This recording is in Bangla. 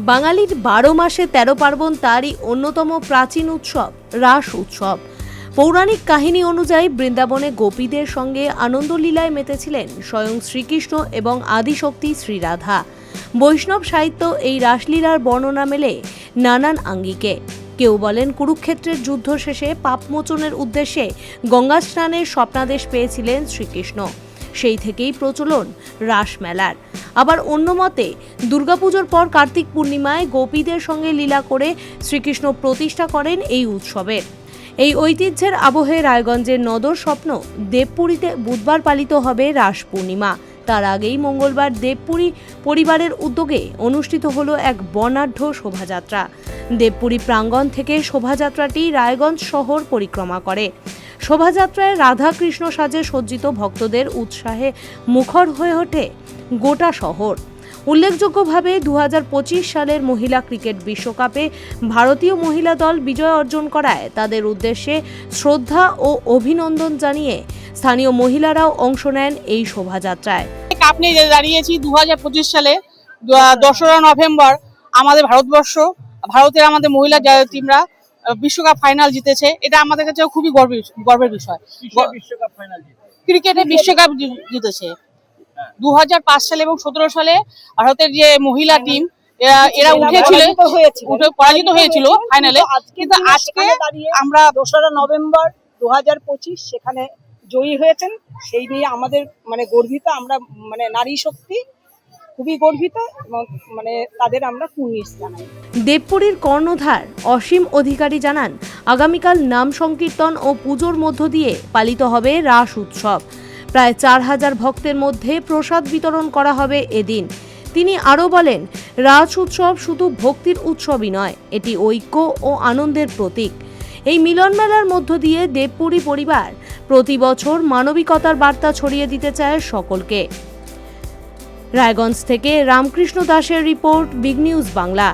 বাঙালির বারো মাসে তেরো পার্বণ তারই অন্যতম প্রাচীন উৎসব, রাস উৎসব। পৌরাণিক কাহিনী অনুযায়ী বৃন্দাবনে গোপীদের সঙ্গে আনন্দলীলায় মেতেছিলেন স্বয়ং শ্রীকৃষ্ণ এবং আদিশক্তি শ্রীরাধা। বৈষ্ণব সাহিত্য এই রাসলীলার বর্ণনা মেলে নানান আঙ্গিকে। কেউ বলেন কুরুক্ষেত্রের যুদ্ধ শেষে পাপমোচনের উদ্দেশ্যে গঙ্গা স্নানের স্বপ্নাদেশ পেয়েছিলেন শ্রীকৃষ্ণ। সেই থেকেই প্রচলন রাসমেলার আবার অন্য মতে, দুর্গাপুজোর পর কার্তিক পূর্ণিমায় গোপীদের সঙ্গে লীলা করে শ্রীকৃষ্ণ প্রতিষ্ঠা করেন এই উৎসবের এই ঐতিহ্যের আবহে রায়গঞ্জের নদর স্বপ্ন দেবপুরীতে বুধবার পালিত হবে রাস পূর্ণিমা। তার আগেই মঙ্গলবার দেবপুরী পরিবারের উদ্যোগে অনুষ্ঠিত হলো এক বর্ণাঢ্য শোভাযাত্রা। দেবপুরী প্রাঙ্গণ থেকে শোভাযাত্রাটি রায়গঞ্জ শহর পরিক্রমা করে। শোভাযাত্রায় রাধাকৃষ্ণ সাজে সজ্জিত ভক্তদের উৎসাহে মুখর হয়ে ওঠে গোটা শহর। উল্লেখযোগ্যভাবে দু সালের মহিলা ক্রিকেট বিশ্বকাপে ভারতীয় মহিলা দল বিজয় অর্জন করায় তাদের উদ্দেশ্যে শ্রদ্ধা ও অভিনন্দন জানিয়ে স্থানীয় মহিলারাও অংশ নেন এই শোভাযাত্রায়। কাপ নিয়ে দাঁড়িয়েছি দু হাজার পঁচিশ সালে দোসরা নভেম্বর আমাদের ভারতবর্ষ, ভারতের আমাদের মহিলা টিমরা বিশ্বকাপ ফাইনাল জিতেছে। এটা আমাদের কাছে খুবই গর্বের গর্বের বিষয়। বিশ্বকাপ ফাইনাল ক্রিকেটে বিশ্বকাপ জিতেছে। দু হাজার পাঁচ সালে এবং সতেরো সালে ভারতের যে মহিলা টিম এরা উঠেছিল উঠে পরাজিত হয়েছিল ফাইনালে কিন্তু আজকে আমরা দোসরা নভেম্বর দু হাজার পঁচিশ সেখানে জয়ী হয়েছেন। সেই নিয়ে আমাদের মানে গর্বিত আমরা মানে নারী শক্তি খুবই গর্বিত এবং মানে তাদের আমরা কুর্নিশ জানাই। দেবপুরীর কর্ণধার অসীম অধিকারী জানান, আগামীকাল নাম সংকীর্তন ও পুজোর মধ্য দিয়ে পালিত হবে রাস উৎসব। প্রায় চার হাজার ভক্তের মধ্যে প্রসাদ বিতরণ করা হবে এদিন। তিনি আরও বলেন, রাস উৎসব শুধু ভক্তির উৎসবই নয়, এটি ঐক্য ও আনন্দের প্রতীক। এই মিলন মেলার মধ্য দিয়ে দেবপুরী পরিবার প্রতি বছর মানবিকতার বার্তা ছড়িয়ে দিতে চায় সকলকে। রায়গঞ্জ থেকে রামকৃষ্ণ দাসের রিপোর্ট বিগ নিউজ বাংলা।